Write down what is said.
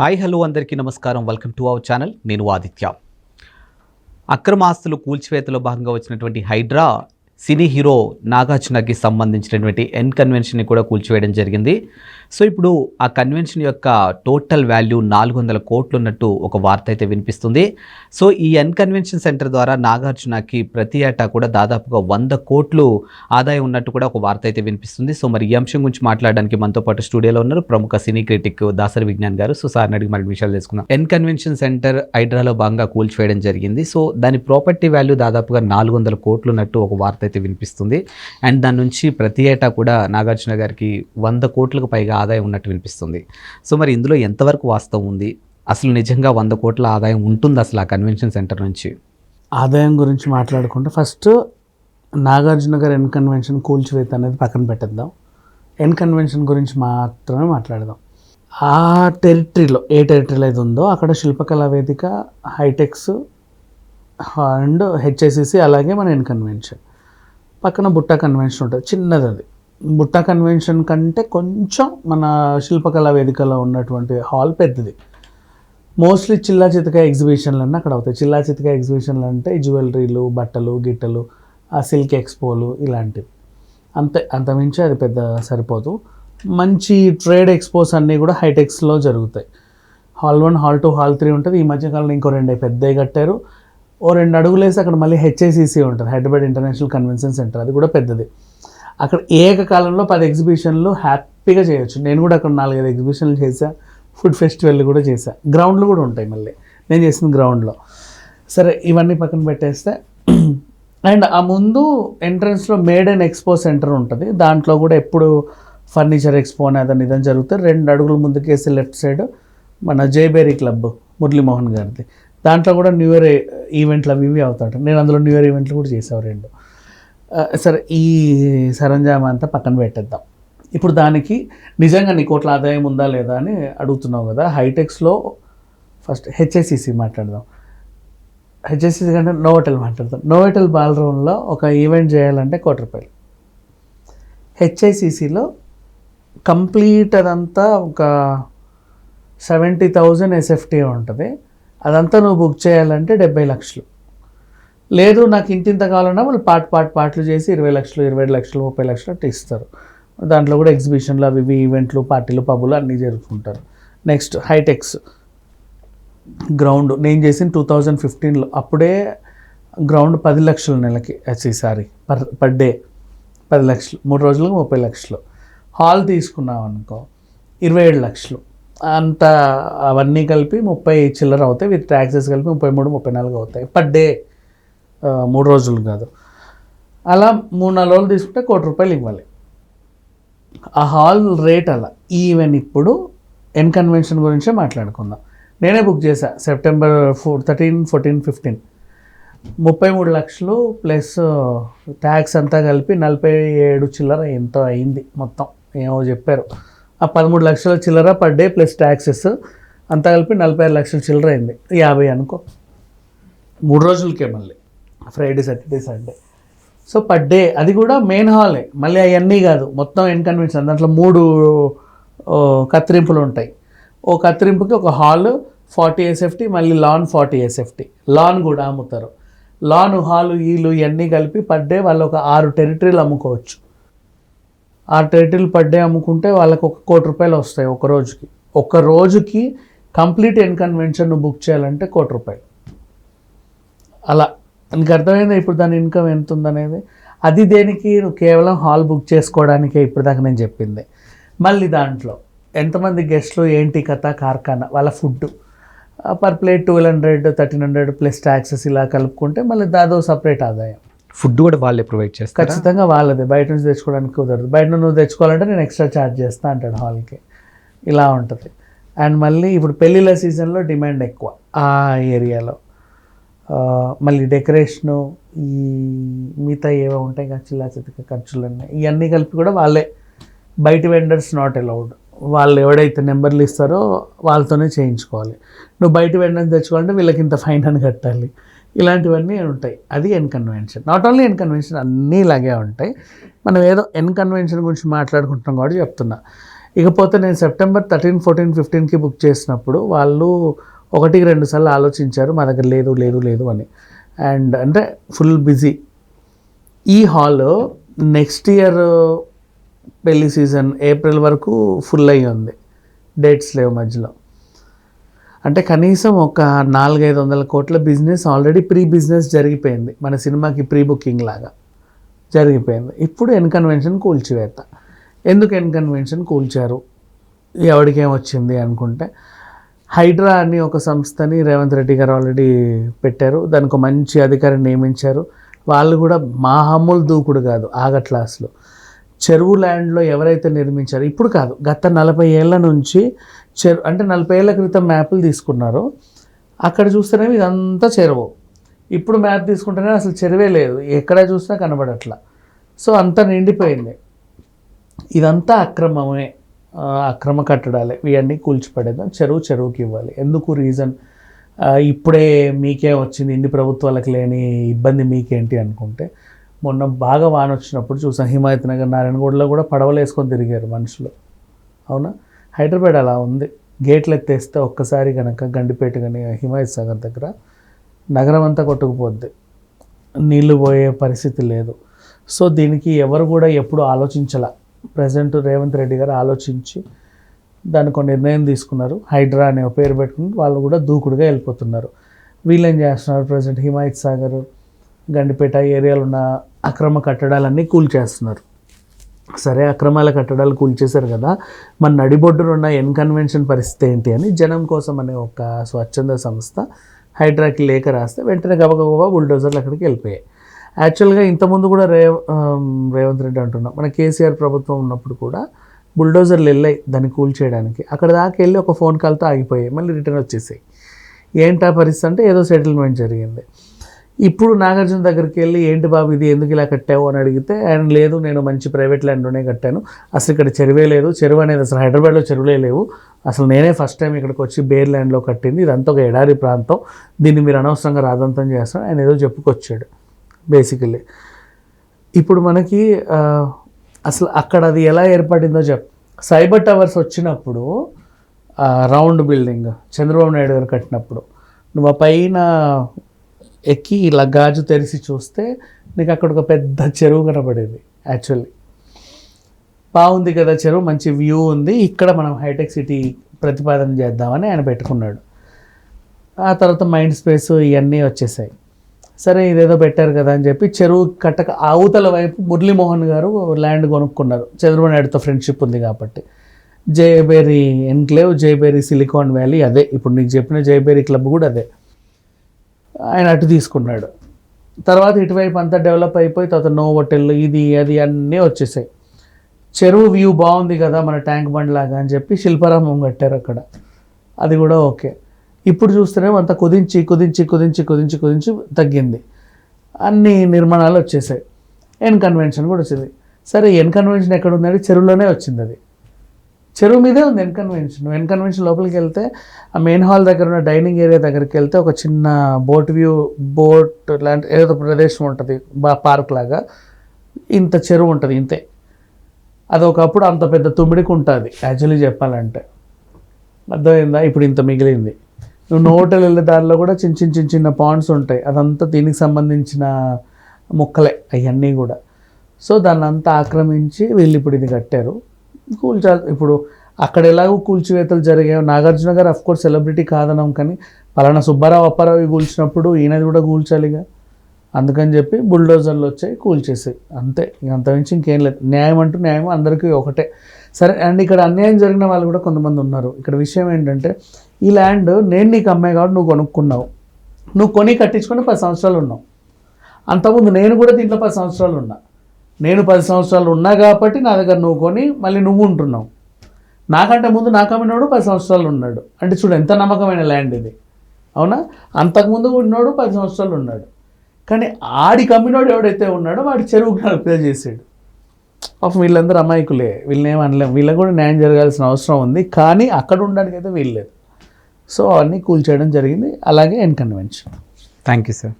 Hi hello అందరికీ నమస్కారం. Welcome to our channel. నేను ఆదిత్య. అక్రమాస్తులు కూల్చివేతలో భాగంగా వచ్చినటువంటి హైడ్రా సినీ హీరో నాగార్జునకి సంబంధించినటువంటి ఎన్ కన్వెన్షన్ని కూడా కూల్చివేయడం జరిగింది. సో ఇప్పుడు ఆ కన్వెన్షన్ యొక్క టోటల్ వాల్యూ నాలుగు వందల కోట్లు ఉన్నట్టు ఒక వార్త అయితే వినిపిస్తుంది. సో ఈ ఎన్ కన్వెన్షన్ సెంటర్ ద్వారా నాగార్జునకి ప్రతి ఏటా కూడా దాదాపుగా వంద కోట్లు ఆదాయం ఉన్నట్టు కూడా ఒక వార్త అయితే వినిపిస్తుంది. సో మరి ఈ అంశం గురించి మాట్లాడడానికి మనతో పాటు స్టూడియోలో ఉన్నారు ప్రముఖ సినీ క్రిటిక్ దాసరి విజ్ఞాన్ గారు. సో సార్ని అడిగి మరి విషయాలు తెలుసుకున్నాం ఎన్ కన్వెన్షన్ సెంటర్ హైడ్రాలో భాగంగా కూల్చివేయడం జరిగింది. సో దాని ప్రాపర్టీ వాల్యూ దాదాపుగా నాలుగు వందల కోట్లు ఉన్నట్టు ఒక వార్త అయితే వినిపిస్తుంది. అండ్ దాని నుంచి ప్రతి ఏటా కూడా నాగార్జున గారికి వంద కోట్లకు పైగా ఆదాయం ఉన్నట్టు వినిపిస్తుంది. సో మరి ఇందులో ఎంతవరకు వాస్తవం ఉంది? అసలు నిజంగా వంద కోట్ల ఆదాయం ఉంటుంది అసలు ఆ కన్వెన్షన్ సెంటర్ నుంచి? ఆదాయం గురించి మాట్లాడుకుంటే ఫస్ట్ నాగార్జున గారు ఎన్ కన్వెన్షన్ కూల్చివేత అనేది పక్కన పెట్టేద్దాం. ఎన్ కన్వెన్షన్ గురించి మాత్రమే మాట్లాడదాం. ఆ టెరిటరీలో ఏ టెరిటరీలో అయితే ఉందో అక్కడ శిల్పకళా వేదిక హైటెక్స్ అండ్ హెచ్ఐసిసి అలాగే మన ఎన్ కన్వెన్షన్. పక్కన బుట్ట కన్వెన్షన్ ఉంటుంది. చిన్నది అది. బుట్ట కన్వెన్షన్ కంటే కొంచెం మన శిల్పకళా వేదికలో ఉన్నటువంటి హాల్ పెద్దది. మోస్ట్లీ చిల్లా చితక ఎగ్జిబిషన్లు అన్నీ అక్కడ అవుతాయి. చిల్లా చితక ఎగ్జిబిషన్లు అంటే జ్యువెలరీలు బట్టలు గిట్టలు ఆ సిల్క్ ఎక్స్పోలు ఇలాంటివి. అంతే అంతమించి అది పెద్ద సరిపోదు. మంచి ట్రేడ్ ఎక్స్పోస్ అన్నీ కూడా హైటెక్స్లో జరుగుతాయి. Hall one hall two hall three ఉంటుంది. ఈ మధ్యకాలంలో ఇంకో రెండు పెద్దవి కట్టారు. ఓ రెండు అడుగులు వేసి అక్కడ మళ్ళీ హెచ్ఐసిసి ఉంటుంది హైదరాబాద్ ఇంటర్నేషనల్ కన్వెన్షన్ సెంటర్. అది కూడా పెద్దది. అక్కడ ఏకకాలంలో పది ఎగ్జిబిషన్లు హ్యాపీగా చేయొచ్చు. నేను కూడా అక్కడ నాలుగైదు ఎగ్జిబిషన్లు చేశా ఫుడ్ ఫెస్టివల్ కూడా చేశా. గ్రౌండ్లు కూడా ఉంటాయి మళ్ళీ. నేను చేసిన గ్రౌండ్లో. సరే ఇవన్నీ పక్కన పెట్టేస్తే. అండ్ ఆ ముందు ఎంట్రన్స్లో మేడ్ అండ్ ఎక్స్పో సెంటర్ ఉంటుంది. దాంట్లో కూడా ఎప్పుడు ఫర్నిచర్ ఎక్స్పో అనేది ఇదని జరుగుతుంది. రెండు అడుగుల ముందుకేసి లెఫ్ట్ సైడ్ మన జైబేరీ క్లబ్ మురళీమోహన్ గారిది. దాంట్లో కూడా న్యూ ఇయర్ ఈవెంట్లు అవి ఇవి అవుతాడు నేను అందులో న్యూ ఇయర్ ఈవెంట్లు కూడా చేసావు రెండు. సరే ఈ సరంజామా అంతా పక్కన పెట్టేద్దాం. ఇప్పుడు దానికి నిజంగా నీ కోట్ల ఆదాయం ఉందా లేదా అని అడుగుతున్నావు కదా హైటెక్స్లో ఫస్ట్ హెచ్ఐసిసి మాట్లాడదాం. హెచ్ఎస్సి కంటే నోవెటల్ మాట్లాడదాం. నోవెటల్ బాలరూమ్లో ఒక ఈవెంట్ చేయాలంటే కోటి రూపాయలు. హెచ్ఐసిసిలో కంప్లీట్ అదంతా ఒక సెవెంటీ థౌజండ్ ఎస్ఎఫ్టీ ఉంటుంది. అదంతా నువ్వు బుక్ చేయాలంటే డెబ్బై లక్షలు. లేదు నాకు ఇంతింత కావాలన్నా వాళ్ళు పార్ట్ పార్ట్ పార్ట్లు చేసి ఇరవై లక్షలు ఇరవై లక్షలు ముప్పై లక్షలు అట్లా ఇస్తారు. దాంట్లో కూడా ఎగ్జిబిషన్లు అవి ఇవి ఈవెంట్లు పార్టీలు పబ్బులు అన్నీ జరుపుకుంటారు. నెక్స్ట్ హైటెక్స్ గ్రౌండ్ నేను చేసిన టూ థౌజండ్ ఫిఫ్టీన్లో అప్పుడే గ్రౌండ్ పది లక్షలు నెలకి సారీ. పర్ పర్ డే పది లక్షలు మూడు రోజులకు ముప్పై లక్షలు. హాల్ తీసుకున్నాం అనుకో ఇరవై ఏడు లక్షలు. అంత అవన్నీ కలిపి ముప్పై చిల్లర అవుతాయి విత్ ట్యాక్సెస్ కలిపి ముప్పై మూడు ముప్పై నాలుగు అవుతాయి. పర్ డే మూడు రోజులు కాదు. అలా మూడు నాలుగు రోజులు తీసుకుంటే కోటి రూపాయలు ఇవ్వాలి. ఆ హాల్ రేట్ అలా. ఈవెన్ ఇప్పుడు ఎన్ కన్వెన్షన్ గురించే మాట్లాడుకుందాం. నేనే బుక్ చేశా September four thirteen fourteen fifteen ముప్పై మూడు లక్షలు ప్లస్ ట్యాక్స్ అంతా కలిపి నలభై ఏడు చిల్లర ఎంతో అయింది మొత్తం. ఏమో చెప్పారు. ఆ పదమూడు లక్షల చిల్లర పర్ డే ప్లస్ ట్యాక్సెస్ అంతా కలిపి నలభై ఆరు లక్షల చిల్లర అయింది. యాభై అనుకో. మూడు రోజులకే మళ్ళీ. Friday Saturday Sunday so per day అది కూడా మెయిన్ హాలే మళ్ళీ అవన్నీ కాదు. మొత్తం ఇన్కన్వీనియన్స్ దాంట్లో మూడు కత్తిరింపులు ఉంటాయి. ఓ కత్తిరింపుకి ఒక హాల్ ఫార్టీ ఎస్ఎఫ్టీ మళ్ళీ లాన్ ఫార్టీ ఎస్ఎఫ్టీ లాన్ కూడా అమ్ముతారు. లాన్ హాలు ఈలు ఇవన్నీ కలిపి పర్ డే వాళ్ళు ఒక ఆరు టెరిటరీలు అమ్ముకోవచ్చు. ఆ టైటిల్ పడ్డే అమ్ముకుంటే వాళ్ళకి ఒక కోటి రూపాయలు వస్తాయి ఒక రోజుకి. ఒక రోజుకి కంప్లీట్ ఎన్ కన్వెన్షన్ బుక్ చేయాలంటే కోటి రూపాయలు. అలా. నీకు అర్థమైందా ఇప్పుడు దాని ఇన్కమ్ ఎంత ఉందనేది అది దేనికి? నువ్వు కేవలం హాల్ బుక్ చేసుకోవడానికే ఇప్పటిదాకా నేను చెప్పింది. మళ్ళీ దాంట్లో ఎంతమంది గెస్ట్లు ఏంటి కథ కార్ఖానా వాళ్ళ food per plate twelve hundred thirteen hundred plus taxes ఇలా కలుపుకుంటే మళ్ళీ దాదో సపరేట్ ఆదాయం. ఫుడ్ కూడా వాళ్ళే ప్రొవైడ్ చేస్తారు? ఖచ్చితంగా వాళ్ళదే. బయట నుంచి తెచ్చుకోవడానికి కుదరదు. బయట నువ్వు తెచ్చుకోవాలంటే నేను ఎక్స్ట్రా ఛార్జ్ చేస్తా అంటాడు హాల్కి. ఇలా ఉంటుంది. అండ్ మళ్ళీ ఇప్పుడు పెళ్ళిళ్ళ సీజన్లో డిమాండ్ ఎక్కువ ఆ ఏరియాలో. మళ్ళీ డెకరేషను ఈ మిగతా ఏవో ఉంటాయి కదా చిల్లా చితక ఖర్చులన్నీ ఇవన్నీ కలిపి కూడా వాళ్ళే. బయట వెండర్స్ నాట్ అలౌడ్ వాళ్ళు ఎవడైతే నెంబర్లు ఇస్తారో వాళ్ళతోనే చేయించుకోవాలి. నువ్వు బయట వెండర్స్ తెచ్చుకోవాలంటే వీళ్ళకి ఇంత ఫైన్ అని కట్టాలి. ఇలాంటివన్నీ ఉంటాయి. అది ఎన్కన్వెన్షన్ నాట్ ఓన్లీ ఎన్కన్వెన్షన్ అన్నీ ఇలాగే ఉంటాయి. మనం ఏదో ఎన్కన్వెన్షన్ గురించి మాట్లాడుకుంటున్నాం కాబట్టి చెప్తున్నా. ఇకపోతే నేను సెప్టెంబర్ థర్టీన్ ఫోర్టీన్ ఫిఫ్టీన్కి బుక్ చేసినప్పుడు వాళ్ళు ఒకటికి రెండు సార్లు ఆలోచించారు మా దగ్గర లేదు లేదు లేదు అని. అండ్ అంటే ఫుల్ బిజీ ఈ హాల్ నెక్స్ట్ ఇయర్ పెళ్ళి సీజన్ ఏప్రిల్ వరకు ఫుల్ అయ్యి ఉంది. డేట్స్ లేవు మధ్యలో. అంటే కనీసం ఒక నాలుగైదు వందల కోట్ల బిజినెస్ ఆల్రెడీ ప్రీ బిజినెస్ జరిగిపోయింది. మన సినిమాకి ప్రీ బుకింగ్ లాగా జరిగిపోయింది. ఇప్పుడు ఎన్కన్వెన్షన్ కూల్చివేత. ఎందుకు ఎన్కన్వెన్షన్ కూల్చారు? ఎవరికేం వచ్చింది అనుకుంటే హైడ్రా అని ఒక సంస్థని రేవంత్ రెడ్డి గారు ఆల్రెడీ పెట్టారు. దానికి ఒక మంచి అధికారిని నియమించారు. వాళ్ళు కూడా మామూలు దూకుడు కాదు ఆగట్లాస్లో చెరువు ల్యాండ్లో ఎవరైతే నిర్మించారో ఇప్పుడు కాదు గత నలభై ఏళ్ళ నుంచి చెరు అంటే నలభై ఏళ్ళ క్రితం మ్యాప్లు తీసుకున్నారు అక్కడ చూస్తేనేమో ఇదంతా చెరువు. ఇప్పుడు మ్యాప్ తీసుకుంటేనే అసలు చెరువే లేదు ఎక్కడ చూసినా కనబడట్లా. సో అంతా నిండిపోయింది. ఇదంతా అక్రమమే. అక్రమ కట్టడాలే. ఇవన్నీ కూల్చిపడేద్దాం. చెరువు చెరువుకి ఇవ్వాలి. ఎందుకు రీజన్? ఇప్పుడే మీకే వచ్చింది ఇన్ని ప్రభుత్వాలకు లేని ఇబ్బంది మీకేంటి అనుకుంటే మొన్న బాగా వాన వచ్చినప్పుడు చూసాం. హిమాయత్ నగర్ నారాయణగూడలో కూడా పడవలు వేసుకొని తిరిగారు మనుషులు. అవునా? హైదరాబాద్ అలా ఉంది. గేట్లు ఎత్తేస్తే ఒక్కసారి కనుక గండిపేట కానీ హిమాయత్ సాగర్ దగ్గర నగరం అంతా కొట్టుకుపోద్ది. నీళ్ళు పోయే పరిస్థితి లేదు. సో దీనికి ఎవరు కూడా ఎప్పుడు ఆలోచించాల. ప్రజెంట్ రేవంత్ రెడ్డి గారు ఆలోచించి దానికి ఒక నిర్ణయం తీసుకున్నారు. హైడ్రా అనే పేరు పెట్టుకుని వాళ్ళు కూడా దూకుడుగా వెళ్ళిపోతున్నారు. వీళ్ళేం చేస్తున్నారు ప్రజెంట్ హిమాయత్ సాగర్ గండిపేట ఏరియాలో ఉన్న అక్రమ కట్టడాలన్నీ కూల్చేస్తున్నారు. సరే అక్రమాల కట్టడాలు కూల్చేశారు కదా. మన నడిబొడ్డున ఉన్న ఎన్ కన్వెన్షన్ పరిస్థితి ఏంటి అని జనం కోసం అనే ఒక స్వచ్ఛంద సంస్థ హైడ్రాకి లేఖ రాస్తే వెంటనే గబగబా బుల్డోజర్లు అక్కడికి వెళ్ళిపోయాయి. యాక్చువల్గా ఇంతకుముందు కూడా రేవ రేవంత్ రెడ్డి అంటున్నాం. మన కేసీఆర్ ప్రభుత్వం ఉన్నప్పుడు కూడా బుల్డోజర్లు వెళ్ళాయి దాన్ని కూల్ చేయడానికి. అక్కడ దాకా వెళ్ళి ఒక ఫోన్ కాల్తో ఆగిపోయాయి. మళ్ళీ రిటర్న్ వచ్చేసాయి. ఏంటా పరిస్థితి అంటే ఏదో సెటిల్మెంట్ జరిగింది. ఇప్పుడు నాగార్జున దగ్గరికి వెళ్ళి ఏంటి బాబు ఇది? ఎందుకు ఇలా కట్టావు? అని అడిగితే ఆయన లేదు నేను మంచి ప్రైవేట్ ల్యాండ్లోనే కట్టాను. అసలు ఇక్కడ చెరువే లేదు. చెరువు అనేది అసలు హైదరాబాద్లో చెరువులే లేవు. అసలు నేనే ఫస్ట్ టైం ఇక్కడికి వచ్చి బేర్ ల్యాండ్లో కట్టింది. ఇదంతా ఒక ఎడారి ప్రాంతం. దీన్ని మీరు అనవసరంగా రాదంతం చేస్తాను. ఆయన ఏదో చెప్పుకొచ్చాడు బేసికల్లీ ఇప్పుడు మనకి అసలు అక్కడ అది ఎలా ఏర్పడిందో చెప్ సైబర్ టవర్స్ వచ్చినప్పుడు రౌండ్ బిల్డింగ్ చంద్రబాబు నాయుడు గారు కట్టినప్పుడు నువ్వు ఆ పైన ఎక్కి ఇలా గాజు తెరిచి చూస్తే నీకు అక్కడ ఒక పెద్ద చెరువు కనబడేది యాక్చువల్లీ బాగుంది కదా చెరువు మంచి వ్యూ ఉంది. ఇక్కడ మనం హైటెక్ సిటీ ప్రతిపాదన చేద్దామని ఆయన పెట్టుకున్నాడు. ఆ తర్వాత మైండ్ స్పేస్ ఇవన్నీ వచ్చేసాయి. సరే ఇదేదో పెట్టారు కదా అని చెప్పి చెరువు కట్టక అవతల వైపు మురళీమోహన్ గారు ల్యాండ్ కొనుక్కున్నారు. చంద్రబాబు నాయుడుతో ఫ్రెండ్షిప్ ఉంది కాబట్టి. Jayabheri enclave Jayabheri silicon valley అదే. ఇప్పుడు నీకు చెప్పిన జయబేరి క్లబ్ కూడా అదే. ఆయన అటు తీసుకున్నాడు. తర్వాత ఇటువైపు అంతా డెవలప్ అయిపోయి తర్వాత నో హోటల్ ఇది అది అన్నీ వచ్చేసాయి. చెరువు వ్యూ బాగుంది కదా మన ట్యాంక్ బండ్ లాగా అని చెప్పి శిల్పారామం కట్టారు అక్కడ. అది కూడా ఓకే. ఇప్పుడు చూస్తేనే అంత కుదించి కుదించి కుదించి కుదించి కుదించి తగ్గింది. అన్ని నిర్మాణాలు వచ్చేసాయి. ఎన్ కన్వెన్షన్ కూడా వచ్చింది. సరే ఎన్ కన్వెన్షన్ ఎక్కడ ఉందంటే చెరువులోనే వచ్చింది అది. చెరువు మీదే ఉంది ఎన్ కన్వెన్షన్ ఎన్ కన్వెన్షన్ లోపలికి వెళ్తే ఆ మెయిన్ హాల్ దగ్గర ఉన్న డైనింగ్ ఏరియా దగ్గరికి వెళ్తే ఒక చిన్న బోట్ వ్యూ బోట్ లాంటి ఏదో ప్రదేశం ఉంటుంది బా పార్క్ లాగా. ఇంత చెరువు ఉంటుంది ఇంతే. అది ఒకప్పుడు అంత పెద్ద తుమ్మిడికి ఉంటుంది యాక్చువల్లీ చెప్పాలంటే. అర్థమైందా? ఇప్పుడు ఇంత మిగిలింది. నువ్వు నోటలు వెళ్ళే దారిలో కూడా చిన్న చిన్న చిన్న చిన్న పాండ్స్ ఉంటాయి. అదంతా దీనికి సంబంధించిన మొక్కలే అవన్నీ కూడా. సో దాన్ని అంతా ఆక్రమించి వీళ్ళు ఇప్పుడు ఇది కట్టారు. కూల్చాలి ఇప్పుడు అక్కడ ఎలాగో కూల్చివేతలు జరిగాయో. నాగార్జున గారు అఫ్కోర్స్ సెలబ్రిటీ కాదనం కానీ పలానా సుబ్బారావు అప్పారావు కూల్చినప్పుడు ఈయనది కూడా కూల్చాలిగా అందుకని చెప్పి బుల్డోజర్లు వచ్చాయి కూల్చేసాయి. అంతే. ఇంక అంతమించి ఇంకేం లేదు. న్యాయం అంటూ న్యాయం అందరికీ ఒకటే. సరే అండ్ ఇక్కడ అన్యాయం జరిగిన వాళ్ళు కూడా కొంతమంది ఉన్నారు. ఇక్కడ విషయం ఏంటంటే ఈ ల్యాండ్ నేను నీకు అమ్మాయి కాబట్టి నువ్వు కొనుక్కున్నావు. నువ్వు కొని కట్టించుకొని పది సంవత్సరాలు ఉన్నావు. అంతకుముందు నేను కూడా దీంట్లో పది సంవత్సరాలు ఉన్నా. నేను పది సంవత్సరాలు ఉన్నా కాబట్టి నా దగ్గర నువ్వు కొని మళ్ళీ నువ్వు ఉంటున్నావు. నాకంటే ముందు నాకు అమ్మినోడు పది సంవత్సరాలు ఉన్నాడు. అంటే చూడు ఎంత నమ్మకమైన ల్యాండ్ ఇది. అవునా? అంతకుముందు ఉన్నోడు పది సంవత్సరాలు ఉన్నాడు. కానీ ఆడి కమ్మినోడు ఎవడైతే ఉన్నాడో వాడి చెరువుకి నడిపే చేసాడు పాపం వీళ్ళందరూ అమాయకులే. వీళ్ళని అనలేము వీళ్ళకి కూడా న్యాయం జరగాల్సిన అవసరం ఉంది. కానీ అక్కడ ఉండడానికి అయితే వీల్లేదు. సో అవన్నీ కూల్చేయడం జరిగింది. అలాగే N convention thank you sir